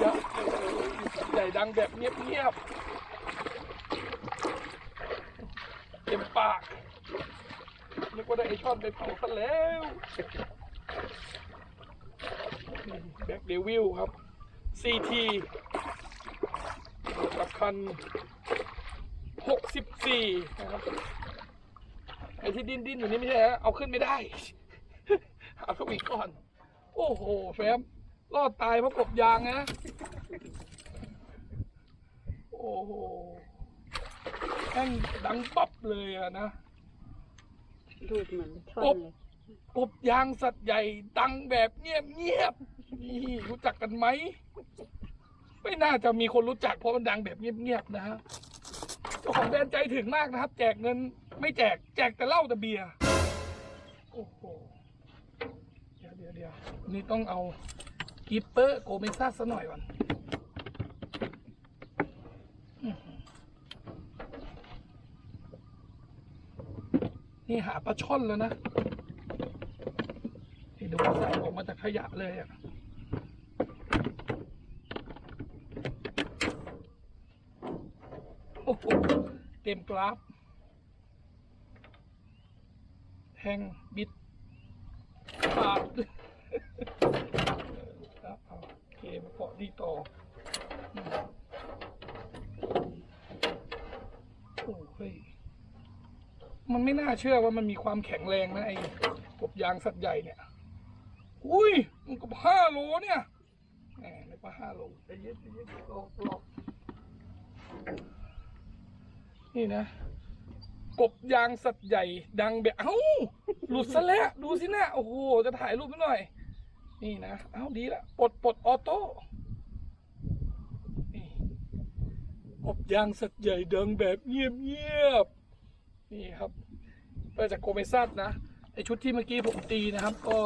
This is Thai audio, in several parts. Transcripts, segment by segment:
เดี๋ยวใหญ่ดังแบบเงียบๆเต็มปากนึกว่าได้ไอช่อนไปเผาซะแล้วแบ็กเดวิลครับ CT กับคัน 64 นะครับไอที่ดิ้นดิ้นๆอยู่นี่ไม่ใช่ฮะเอาขึ้นไม่ได้หาสวิงก่อน โอ้โหแฟม รอดตายเพราะกบยางนะ โอ้โหแม่งดังปั๊บเลยอะนะดูดเหมือนช่อนกบเลยกบยางสัตว์ใหญ่ดังแบบเงียบเงียบๆนี่รู้จักกันไหม ไม่น่าจะมีคนรู้จักเพราะมันดังแบบเงียบๆนะฮะเจ้าของแบรนด์ใจถึงมากนะครับ แจกเงิน ไม่แจก แจกแต่เหล้าแต่เบียร์โอ้โหเดี๋ยวเดี๋ยวเดี๋ยวนี่ต้องเอา กิปเปอร์โกเมซ่าซะหน่อยก่อนนี่หาปลาช่อนแล้วนะที่ดูใส่ออกมาจากขยะเลยอะโอ้โหเต็มกราฟแทงบิดขาดครับเอาโอเค มาเกาะดีต่อโอ้ยมันไม่น่าเชื่อว่ามันมีความแข็งแรงนะไอ้กบยางสัตว์ใหญ่เนี่ย อุ้ย มันกบห้าโลเนี่ยแหมไม่ว่าห้าโลใจเย็นใจเย็นหลอกหลอกนี่นะ กบยางสัตว์ใหญ่ดังแบบ เอ้า หลุดซะแล้ว ดูสินะ โอ้โห จะถ่ายรูปไว้หน่อย นี่นะ เอาดีละปลดปลดออโต้นี่กบยางสัตว์ใหญ่ดังแบบเงียบเงียบนี่ครับเปิดจากโกเมซัสนะไอชุดที่เมื่อกี้ผมตีนะครับ ก็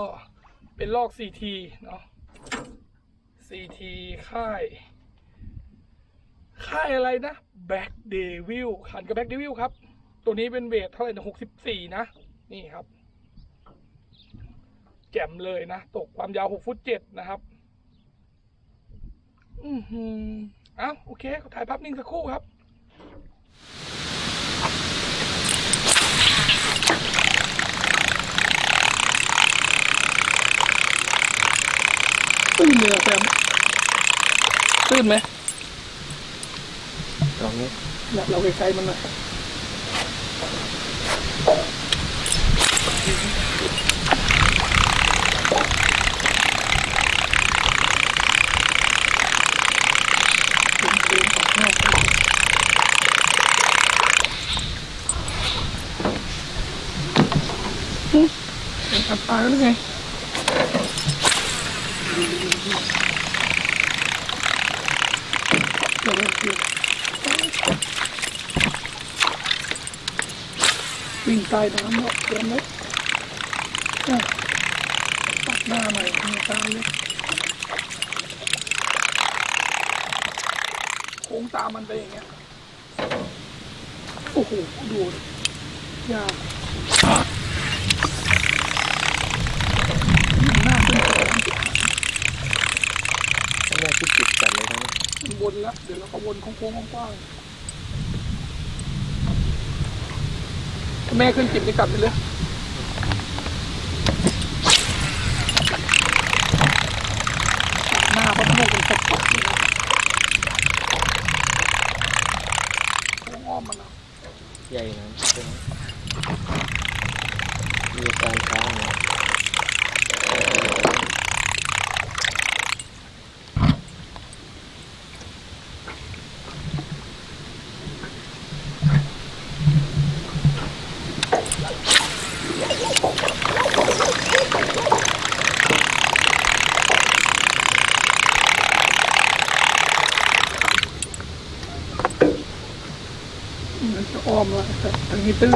เป็นลอก CT เนาะ CT ค่าย ค่ายอะไรนะ Black Devil ขันกับ Black Devil ครับ ตัวนี้เป็นเวทเท่าไหร่นะ64นะ นี่ครับ แจ่มเลยนะ ตกความยาว6ฟุต7นะครับ อือหือเอ้าโอเคขอถ่ายภาพนิ่งสักครู่ครับตื้นเลยอะแซมตื้นไหมตรงนี้อยากเราไกลๆมันหน่อยเป็นอัตตายแล้วหรือไง เดี๋ยวเราเดี๋ยววิ่งใต้น้ำเนาะเตรียมไว้อะตัดหน้าหน่อย มีตายเลยโค้งตามมันไปอย่างเงี้ย โอ้โห ดูดิยากหน้าขึ้นไป ข้างหน้าที่จิตจัดเลยนะ วนแล้ว เดี๋ยวเราก็วนโค้งๆกว้างๆถ้าแม่ขึ้นจิบนี่กลับไปเลยหน้าเขาพูดกันสดๆเลยนะโค้งอ้อมมันนะใหญ่นะใช่ไหมมีอาการช้าเนาะ มัน จะอ้อมแล้วแต่ทางนี้ตื้น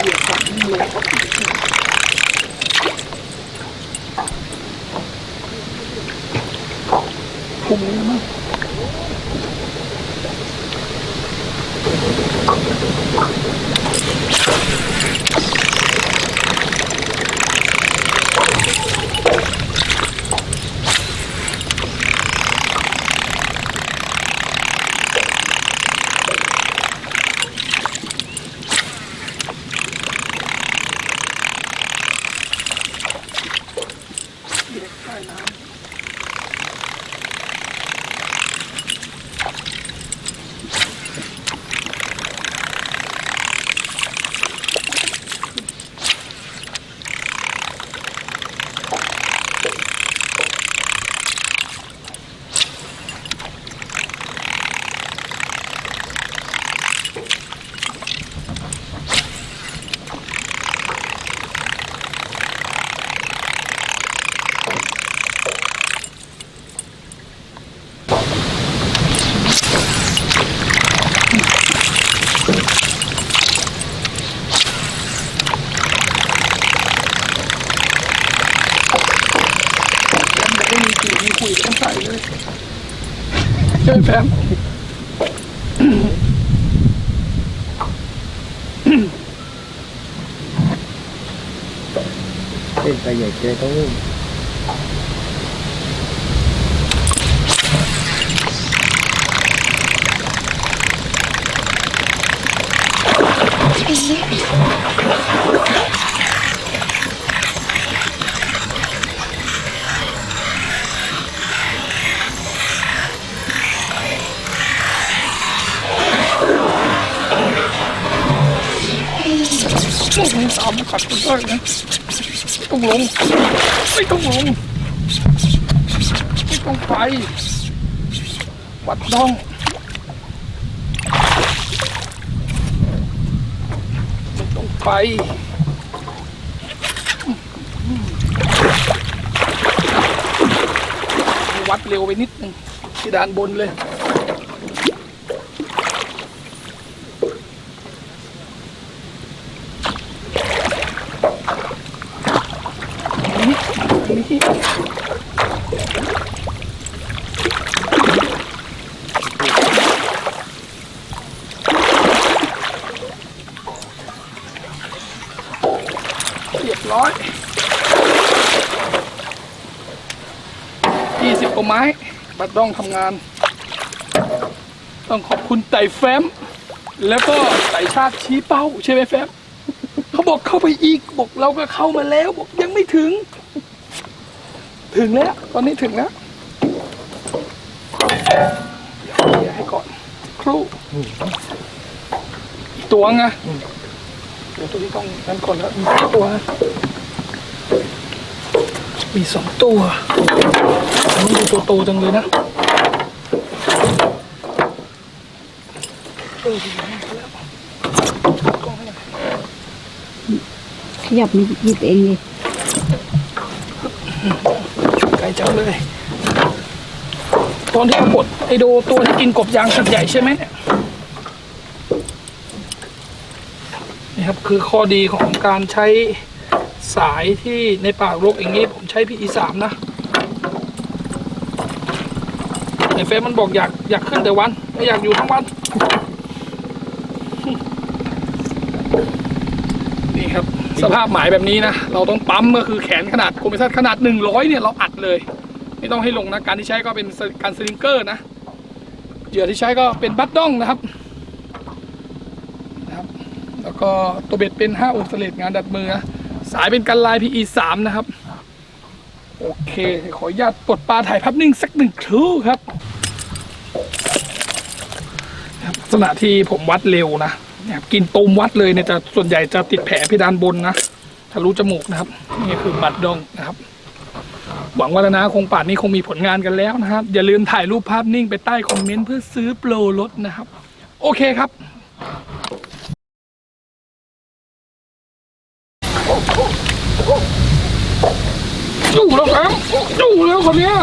เหยียบฝังเลยคุมนี้มั้ง เด็กใต้น้ำ แฟมบอกไม่มี คุยมีคุยต้องใส่เล ต้องอุ้มพวกนี้สามขัดกันได้นะไม่ต้องลงไม่ต้องลงไม่ต้องไปวัดน้องไม่ต้องไปวัดเร็วไปนิดนึงที่ด้านบนเลย เรียบร้อยยี่สิบกว่าไม้ บัดดองทำงาน ต้องขอบคุณไต่แฟ้ม แล้วก็ไต่ชาติชี้เป้า ใช่ไหมแฟ้ม เขาบอกเข้าไปอีก บอกเราก็เข้ามาแล้ว บอกยังไม่ถึง ถึงแล้ว ตอนนี้ถึงแล้วเดี๋ยวให้ก่อน ครู่อีกตัวไงเดี๋ยวตัวนี้ต้องนั่นก่อนแล้วมีสองตัว มีสองตัวอันนี้ดูตัวโตจังเลยนะเออดีมากแล้วกล้องให้หน่อยขยับมาหยิบเองดิไก ลจังเลย ตอนที่เรากดไอโดตัวที่กินกบยางสัตว์ใหญ่ใช่ไหมเนี่ยนี่ครับคือข้อดีของการใช้สายที่ในปากรกอย่างนี้ ผมใช้ PE สามนะไอเฟซมันบอกอยากอยากขึ้นแต่วัน ไม่อยากอยู่ทั้งวัน นี่ครับ สภาพหมายแบบนี้นะ เราต้องปั๊มก็คือแขนขนาดโคมิซัสขนาด 100 เนี่ย เราอัดเลย ไม่ต้องให้ลงนะ การที่ใช้ก็เป็นการสลิงเกอร์นะ เหยื่อที่ใช้ก็เป็นบัตดองนะครับนะครับ แล้วก็ตัวเบ็ดเป็น 5 องศาเลตงานดัดมือนะสายเป็นกันลาย PE 3 นะครับ โอเค ขออนุญาตปลดปลาถ่ายภาพนิ่งสักหนึ่งครู่ครับครับลักษณะที่ผมวัดเร็วนะ เนี่ยกินตูมวัดเลยเนี่ยจะส่วนใหญ่จะติดแผลเพดานบนนะทะลุจมูกนะครับ นี่คือบัตรดองนะครับ หวังว่าแล้วนะคงป่านนี้คงมีผลงานกันแล้วนะครับ อย่าลืมถ่ายรูปภาพนิ่งไปใต้คอมเมนต์เพื่อซื้อโปรลดนะครับ โอเคครับอยู่แล้วครับอยู่แล้วคนเนี้ย